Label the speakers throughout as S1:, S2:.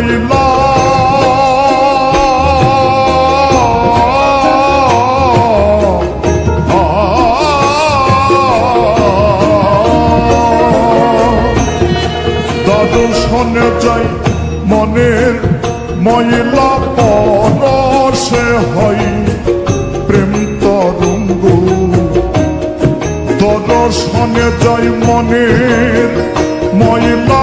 S1: ময়লা দর্শনে যাই মনের ময়লা পরশে হয় প্রেম তরঙ্গ দর্শনে যাই মনের ময়লা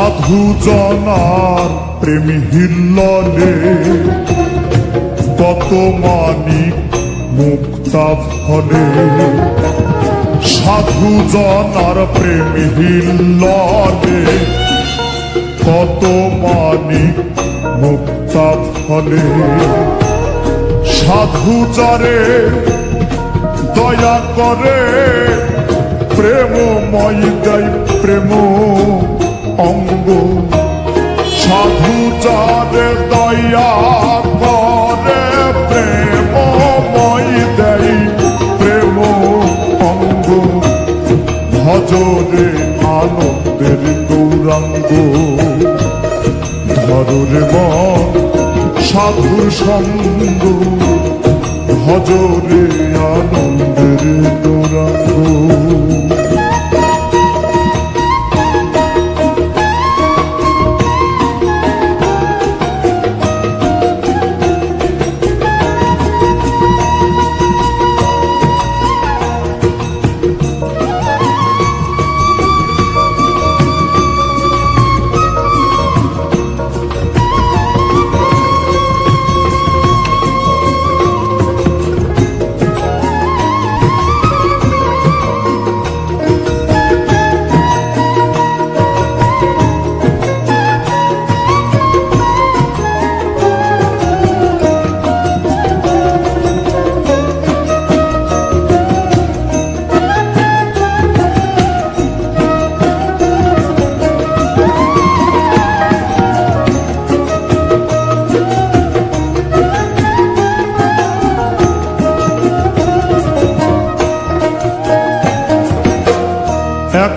S1: সাধু জনার প্রেম হিল্ললে কত মানিক মুক্তা ফলে। সাধু জনার প্রেম হিল্ললে কত মানিক মুক্তা ফলে। সাধু যারে দয়া করে প্রেমময় দেয় প্রেম অঙ্গ। সাধু যারে দয়া করে, প্রেমময় দেয় প্রেম অঙ্গ। ভজরে আনন্দের গৌরাঙ্গ। ধররে মন সাধুর সঙ্গ। ভজরে আনন্দের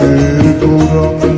S1: আনন্দের গৌরাঙ্গ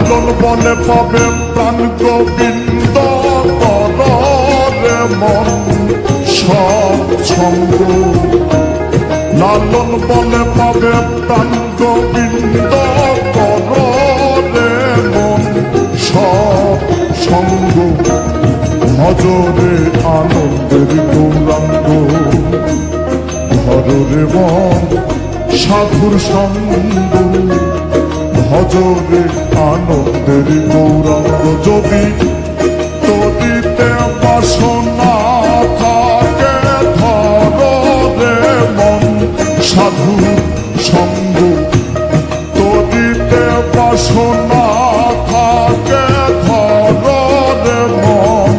S1: লালন বলে পাবে প্রাণ গোবিন্দ কররে মন সব লালন বলে পাবে প্রাণ গোবিন্দ কররে মন সঙ্গ ভজরে আনন্দের গৌরাঙ্গ ধরে মন সাধুর সঙ্গ ভজরে আনন্দের গৌরাঙ্গ যদি তদিতে বাসনা থাকে, ধরে মন সাধু সঙ্গ। তদিতে বাসনা থাকে, ধরে মন